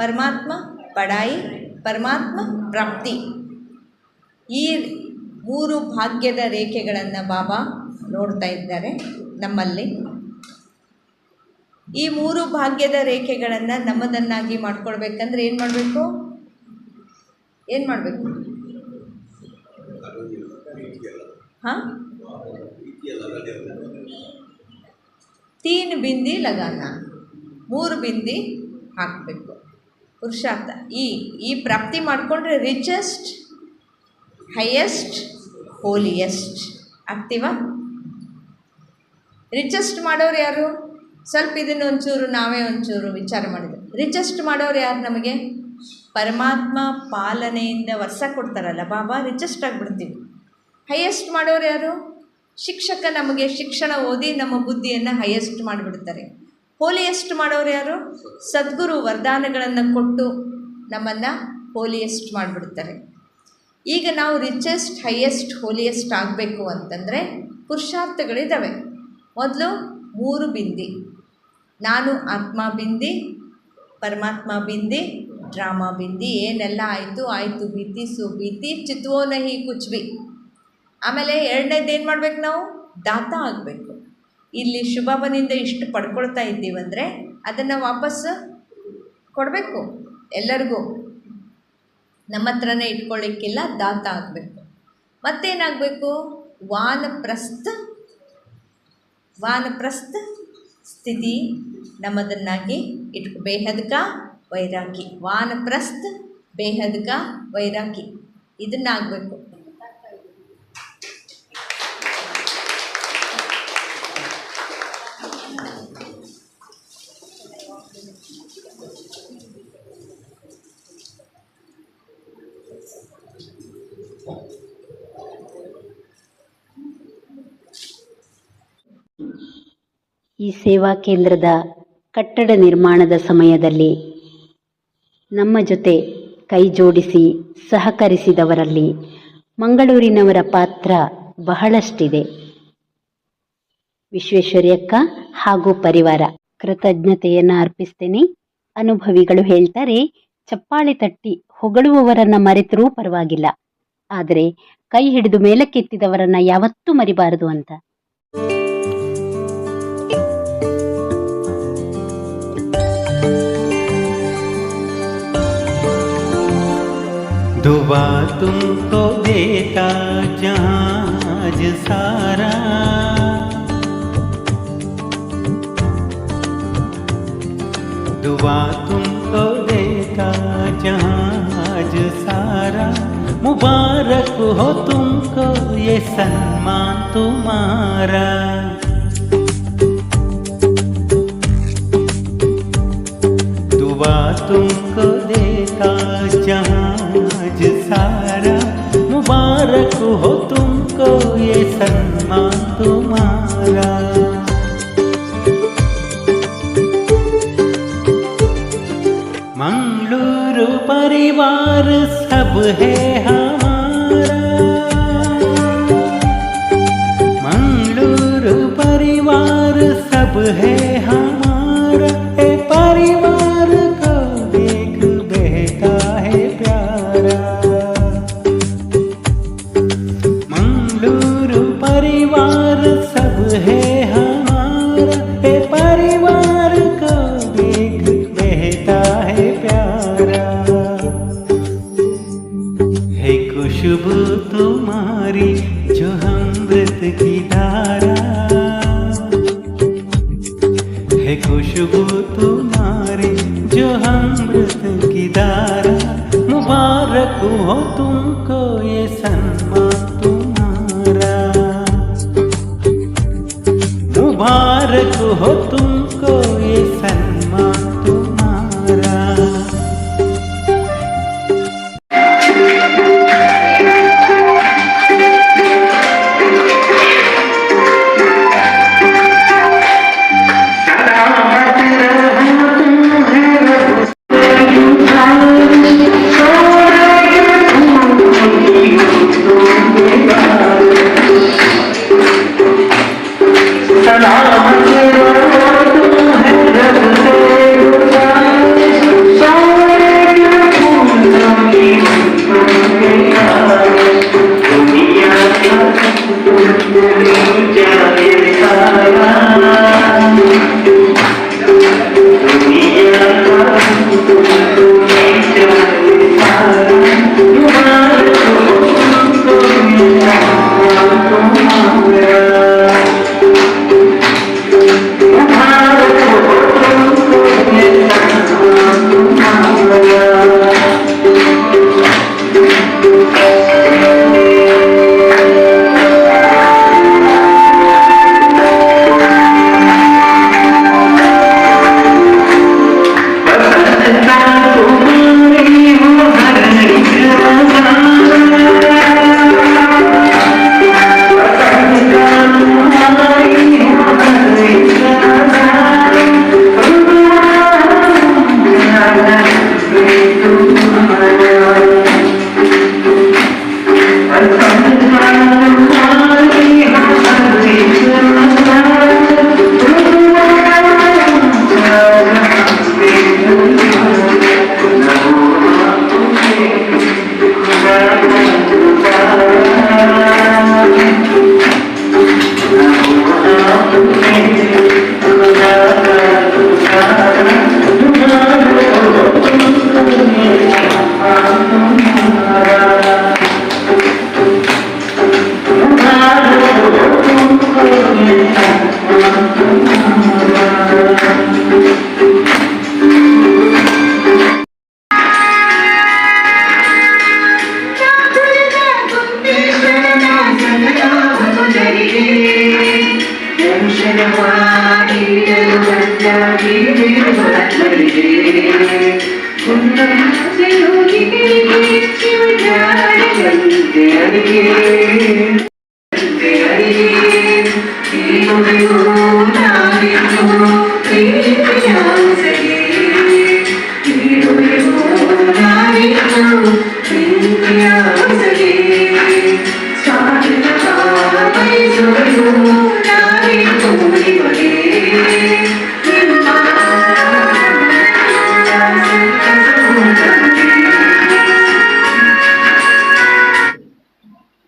ಪರಮಾತ್ಮ, ಪಡಾಯಿ, ಪರಮಾತ್ಮ, ಪ್ರಾಪ್ತಿ. ಈ ಮೂರು ಭಾಗ್ಯದ ರೇಖೆಗಳನ್ನು ಬಾಬಾ ನೋಡ್ತಾ ಇದ್ದಾರೆ ನಮ್ಮಲ್ಲಿ. ಈ ಮೂರು ಭಾಗ್ಯದ ರೇಖೆಗಳನ್ನು ನಮ್ಮದನ್ನಾಗಿ ಮಾಡ್ಕೊಳ್ಬೇಕಂದ್ರೆ ಏನು ಮಾಡಬೇಕು? ಏನು ಮಾಡಬೇಕು? ಹಾಂ? ತೀನ್ ಬಿಂದಿ ಲಗಾನ. ಮೂರು ಬಿಂದಿ ಹಾಕಬೇಕು. ಪುರುಷಾರ್ಥ ಈ ಈ ಪ್ರಾಪ್ತಿ ಮಾಡಿಕೊಂಡ್ರೆ ರಿಚೆಸ್ಟ್ ಹೈಯೆಸ್ಟ್ ಹೋಲಿಯೆಸ್ಟ್ ಆಗ್ತೀವ? ರಿಚೆಸ್ಟ್ ಮಾಡೋರು ಯಾರು? ಸ್ವಲ್ಪ ಇದನ್ನು ಒಂಚೂರು, ನಾವೇ ಒಂಚೂರು ವಿಚಾರ ಮಾಡಿದ್ರು ರಿಚೆಸ್ಟ್ ಮಾಡೋರು ಯಾರು ನಮಗೆ? ಪರಮಾತ್ಮ ಪಾಲನೆಯಿಂದ ವರ್ಷ ಕೊಡ್ತಾರಲ್ಲ, ಬಾಬಾ ರಿಚೆಸ್ಟ್ ಆಗಿಬಿಡ್ತೀವಿ. ಹೈಯೆಸ್ಟ್ ಮಾಡೋರು ಯಾರು? ಶಿಕ್ಷಕ ನಮಗೆ ಶಿಕ್ಷಣ ಓದಿ ನಮ್ಮ ಬುದ್ಧಿಯನ್ನು ಹೈಯೆಸ್ಟ್ ಮಾಡಿಬಿಡ್ತಾರೆ. ಹೋಲಿಯೆಸ್ಟ್ ಮಾಡೋರು ಯಾರು? ಸದ್ಗುರು ವರದಾನಗಳನ್ನು ಕೊಟ್ಟು ನಮ್ಮನ್ನು ಹೋಲಿಯೆಸ್ಟ್ ಮಾಡಿಬಿಡ್ತಾರೆ. ಈಗ ನಾವು ರಿಚೆಸ್ಟ್ ಹೈಯೆಸ್ಟ್ ಹೋಲಿಯೆಸ್ಟ್ ಆಗಬೇಕು ಅಂತಂದರೆ ಪುರುಷಾರ್ಥಗಳಿದ್ದಾವೆ ಮೊದಲು ಮೂರು ಬಿಂದಿ. ನಾನು ಆತ್ಮ ಬಿಂದಿ, ಪರಮಾತ್ಮ ಬಿಂದಿ, ಡ್ರಾಮಾ ಬಿಂದಿ, ಏನೆಲ್ಲ ಆಯಿತು? ಆಯಿತು ಭೀತಿ ಸು ಬಿತ್ತಿ ಚಿತ್ವೋ ನಹಿ ಕುಚ್ ಬಿ ಆಮೇಲೆ ಎರಡನೇದು ಏನು ಮಾಡ್ಬೇಕು ನಾವು? ದಾತ ಆಗಬೇಕು. ಇಲ್ಲಿ ಶುಭವನಿಂದ ಇಷ್ಟು ಪಡ್ಕೊಳ್ತಾ ಇದ್ದೀವಂದರೆ ಅದನ್ನು ವಾಪಸ್ ಕೊಡಬೇಕು. ಎಲ್ಲರಿಗೂ ನಮ್ಮ ಹತ್ರನೇ ಇಟ್ಕೊಳ್ಳಿಕ್ಕಿಲ್ಲ ದಾತ ಆಗಬೇಕು. ಮತ್ತೇನಾಗಬೇಕು? ವಾನಪ್ರಸ್ಥ ವಾನಪ್ರಸ್ಥ ಸ್ಥಿತಿ ನಮ್ಮದನ್ನಾಗಿ ಇಟ್ಕೊ, ಬೇಹದ್ಕ ವೈರಾಗಿ ವಾನಪ್ರಸ್ಥ, ಬೇಹದ್ಕ ವೈರಾಗಿ ಇದನ್ನಾಗಬೇಕು ಈ ಸೇವಾ ಕೇಂದ್ರದ ಕಟ್ಟಡ ನಿರ್ಮಾಣದ ಸಮಯದಲ್ಲಿ ನಮ್ಮ ಜೊತೆ ಕೈ ಜೋಡಿಸಿ ಸಹಕರಿಸಿದವರಲ್ಲಿ ಮಂಗಳೂರಿನವರ ಪಾತ್ರ ಬಹಳಷ್ಟಿದೆ. ವಿಶ್ವೇಶ್ವರ್ಯಕ್ಕ ಹಾಗೂ ಪರಿವಾರ, ಕೃತಜ್ಞತೆಯನ್ನು ಅರ್ಪಿಸ್ತೇನೆ. ಅನುಭವಿಗಳು ಹೇಳ್ತಾರೆ, ಚಪ್ಪಾಳೆ ತಟ್ಟಿ ಹೊಗಳುವವರನ್ನ ಮರೆತರೂ ಪರವಾಗಿಲ್ಲ. ಆದರೆ ಕೈ ಹಿಡಿದು ಮೇಲಕ್ಕೆತ್ತಿದವರನ್ನ ಯಾವತ್ತೂ ಮರಿಬಾರದು ಅಂತ. दुआ तुमको देता जहाज़ सारा। दुआ तुमको देता जहाज़ सारा। मुबारक हो तुमको ये सम्मान तुम्हारा। दुआ तुमको देता जहाज़ मुबारक हो तुमको ये सम्मान तुम्हारा। मंगलूरु परिवार सब है हमारा। मंगलूरु परिवार सब है हमारा। खुशबू तुम्हारी, जो अमृत की दारा। मुबारक हो तुमको ये सम्मान तुम्हारा। मुबारक हो तुमको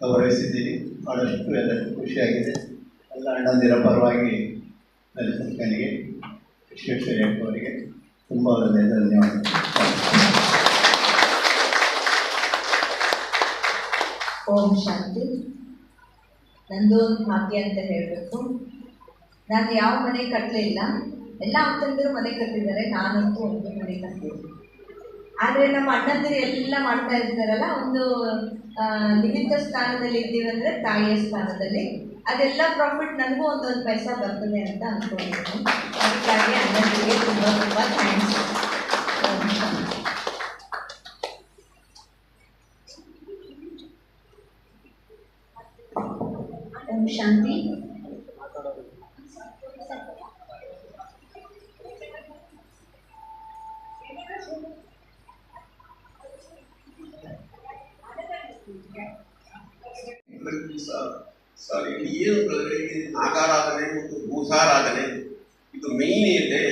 ಗೌರವಿಸಿದ್ದೀರಿ ಬಹಳಷ್ಟು ಎಲ್ಲರಿಗೂ ಖುಷಿಯಾಗಿದೆ ಎಲ್ಲ ಅಣ್ಣಂದಿರ ಪರವಾಗಿ ಲಲಿತನಿಗೆ ವಿಶ್ವೇಶ್ವರಯ್ಯ ಅವರಿಗೆ ತುಂಬ ಧನ್ಯವಾದ. ಓಂ ಶಾಂತಿ. ನಂದು ಒಂದು ಭಾಗ್ಯ ಅಂತ ಹೇಳಬೇಕು. ನಾನು ಯಾವ ಮನೆ ಕಟ್ಟಲಿಲ್ಲ, ಎಲ್ಲ ಅಂತಂದಿರೋ ಮನೆ ಕಟ್ಟಿದ್ದಾರೆ, ನಾನಂತೂ ಒಂದು ಮನೆ ಕಟ್ಟಿಲ್ಲ ಆದರೆ ನಮ್ಮ ಅಣ್ಣಂದಿರು ಎಲ್ಲ ಮಾಡ್ತಾ ಇರ್ತಾರಲ್ಲ, ಒಂದು ನಿಮಿತ್ತ ಸ್ಥಾನದಲ್ಲಿ ಇದ್ದೀವಿ ಅಂದ್ರೆ ತಾಯಿಯ ಸ್ಥಾನದಲ್ಲಿ. ಅದೆಲ್ಲ ಪ್ರಾಫಿಟ್ ನನಗೂ ಒಂದೊಂದು ಪೈಸಾ ಬರ್ತದೆ ಅಂತ ಅಂದ್ಕೊಂಡಿದ್ದೀನಿ ಅದಕ್ಕಾಗಿ ಅಣ್ಣಂದಿರಿಗೆ ತುಂಬ ತುಂಬ ಥ್ಯಾಂಕ್ಸ್ ಶಾಂತಿ. ಸಾರಿ ಏನು ಪ್ರಜೆಗಳಿಗೆ ನಾಗಾರಾಧನೆ ಮತ್ತು ಭೂಸಾರಾಧನೆ ಇದು ಮೇನ್ ಇದೆ.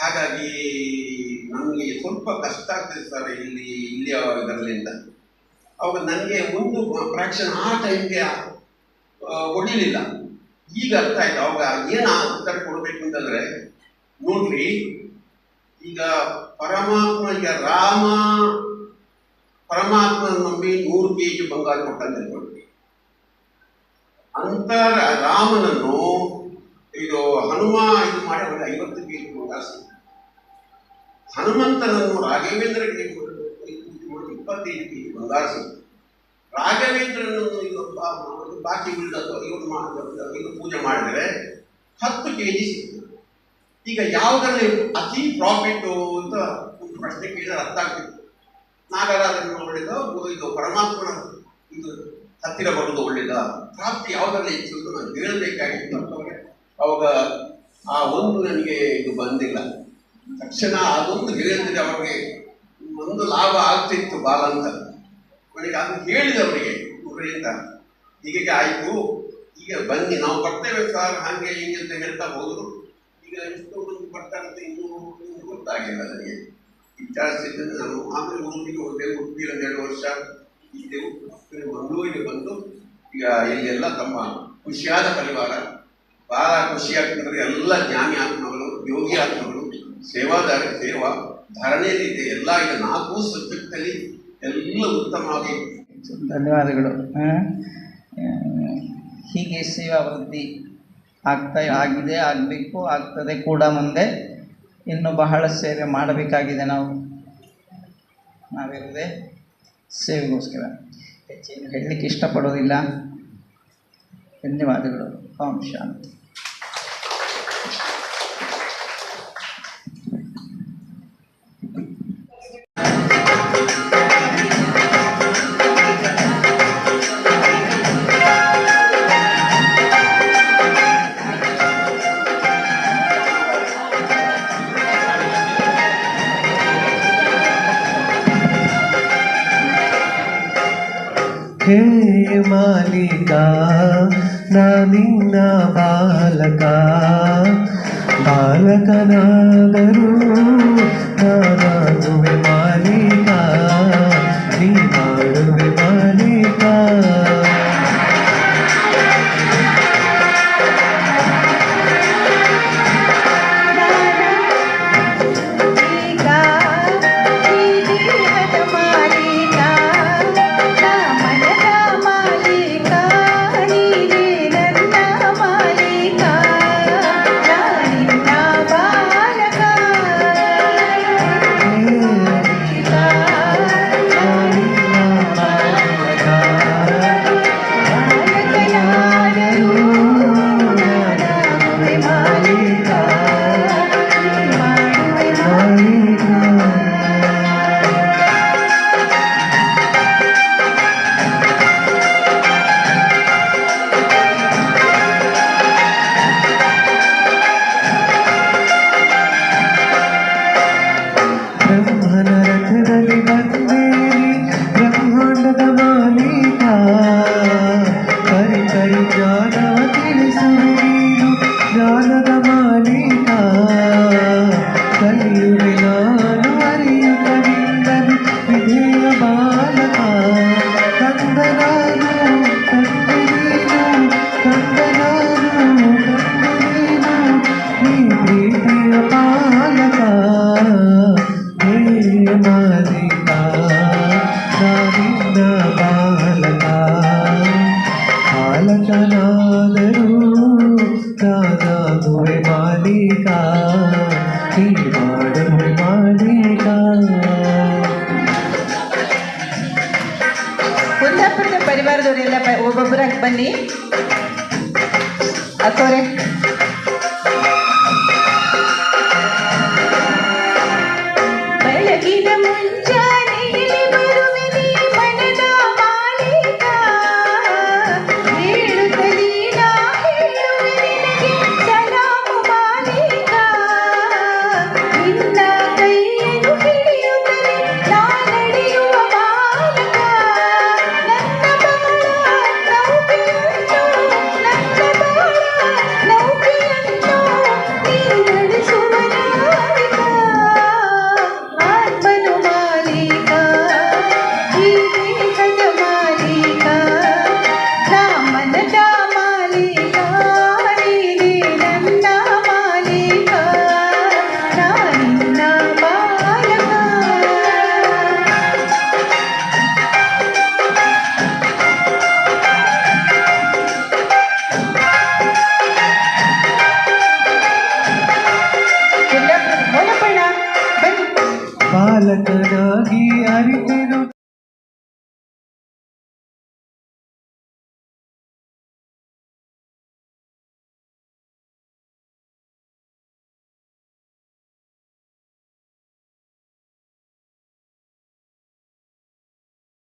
ಹಾಗಾಗಿ ನಮಗೆ ಸ್ವಲ್ಪ ಕಷ್ಟ ಆಗ್ತದೆ ಸರ್ ಇಲ್ಲಿ ಇಲ್ಲಿಯ ಇದರಲ್ಲಿಂದ. ಅವಾಗ ನನಗೆ ಒಂದು ಫ್ರಾಕ್ಷನ್ ಆ ಟೈಮ್ಗೆ ಹೊಡಿಲಿಲ್ಲ ಈಗ ಅರ್ಥ ಆಯ್ತು. ಅವಾಗ ಏನು ಉತ್ತರ ಕೊಡಬೇಕು ಅಂತಂದ್ರೆ, ನೋಡ್ರಿ, ಈಗ ಪರಮಾತ್ಮ ಈಗ ರಾಮ ಪರಮಾತ್ಮ ನಂಬಿ ನೂರು ಕೆ ಜಿ ಬಂಗಾರ ಕೊಟ್ಟಂತ. ಅಂತ ರಾಮನನ್ನು ಇದು ಹನುಮ ಇದು ಮಾಡಿ ಅವರಿಗೆ ಐವತ್ತು ಕೆ ಜಿ ಹನುಮಂತನನ್ನು ರಾಘವೇಂದ್ರ ರಾಘವೇಂದ್ರಗೆ ಇಪ್ಪತ್ತೈದು ಕೆ ಜಿ ಬಂಗಾರ ಸಿಕ್ತು ರಾಘವೇಂದ್ರನನ್ನು ಇದು ಬಾಕಿ ಇವನು ಮಾಡಿದ ಇದು ಪೂಜೆ ಮಾಡಿದರೆ ಹತ್ತು ಕೆ ಜಿ ಸಿಗ್ತದೆ. ಈಗ ಯಾವುದರಲ್ಲಿ ಅತಿ ಪ್ರಾಫಿಟ್ ಅಂತ ಒಂದು ಪ್ರಶ್ನೆ ಕೇಳಿದ್ರೆ ಅರ್ಥ ಆಗ್ತಿತ್ತು. ನಾಗರಾಧನೆ ಮಾಡಿದ ಇದು ಪರಮಾತ್ಮನ ಇದು ಹತ್ತಿರ ಬರುವುದು ಒಳ್ಳೆಯದ? ಪ್ರಾಪ್ತಿ ಯಾವುದರಲ್ಲಿ ಹೆಚ್ಚು ಅಂತ ನಾನು ಹೇಳಬೇಕಾಗಿತ್ತು ಅಂತಂದ್ರೆ ಅವಾಗ ಆ ಒಂದು ನನಗೆ ಇದು ಬಂದಿಲ್ಲ. ತಕ್ಷಣ ಅದೊಂದು ಹೇಳಿದ್ರೆ ಅವರಿಗೆ ಒಂದು ಲಾಭ ಆಗ್ತಿತ್ತು ಬಾಲ ಅಂತ. ಅವರಿಗೆ ಅದು ಹೇಳಿದವರಿಗೆ ಊರಿಂದ ಹೀಗೆ ಆಯಿತು, ಈಗ ಬನ್ನಿ, ನಾವು ಬರ್ತೇವೆ ಸರ್, ಹಾಗೆ ಹೀಗೆ ಅಂತ ಹೇಳ್ತಾ ಹೋದ್ರು. ಈಗ ಎಷ್ಟೋ ಮಂದಿ ಬರ್ತಾರೆ ಅಂತ ಇನ್ನೂ ಗೊತ್ತಾಗಿಲ್ಲ ನನಗೆ. ವಿಚಾರಿಸಿದ್ರೆ ನಾನು ಆಮೇಲೆ ಉಡುಪಿಗೆ ಹೋದೆ ಉಡುಪಿ ಒಂದೆರಡು ವರ್ಷ. ಇದ್ದೆವು ಮಂಗಳೂರಿಗೆ ಬಂದು ಈಗ ಇಲ್ಲೆಲ್ಲ ತಮ್ಮ ಖುಷಿಯಾದ ಪರಿವಾರ ಬಹಳ ಖುಷಿಯಾಗ್ತಂದ್ರೆ ಎಲ್ಲ ಜ್ಞಾನಿ ಆತ್ಮಗಳು, ಯೋಗಿ ಆತ್ಮಗಳು, ಸೇವಾದಾರ, ಸೇವಾ ಧಾರಣೆಯಲ್ಲಿದೆ ಎಲ್ಲ ಈಗ ನಾಲ್ಕು ಸಬ್ಜೆಕ್ಟಲ್ಲಿ ಎಲ್ಲ ಉತ್ತಮವಾಗಿ ಧನ್ಯವಾದಗಳು. ಹೀಗೆ ಸೇವಾ ವೃದ್ಧಿ ಆಗ್ತಾ ಆಗಿದೆ, ಆಗಬೇಕು, ಆಗ್ತದೆ ಕೂಡ ಮುಂದೆ. ಇನ್ನು ಬಹಳ ಸೇವೆ ಮಾಡಬೇಕಾಗಿದೆ ನಾವು. ನಾವಿರುವುದೇ ಸೇವೆಗೋಸ್ಕರ ಹೆಚ್ಚೇನು ಹೇಳಲಿಕ್ಕೆ ಇಷ್ಟಪಡೋದಿಲ್ಲ ಧನ್ಯವಾದಗಳು ಓಂ ಶಾಂತಿ మాలిక నా నిన్న బాలక బాలక నాగరు నా నాదువే మా ಕುಂದಾಪುರದ ಪರಿವಾರದವರೆಲ್ಲ ಒಬ್ಬೊಬ್ಬರಾಗಿ ಬನ್ನಿ. ಅಕ್ಕವ್ರೆ.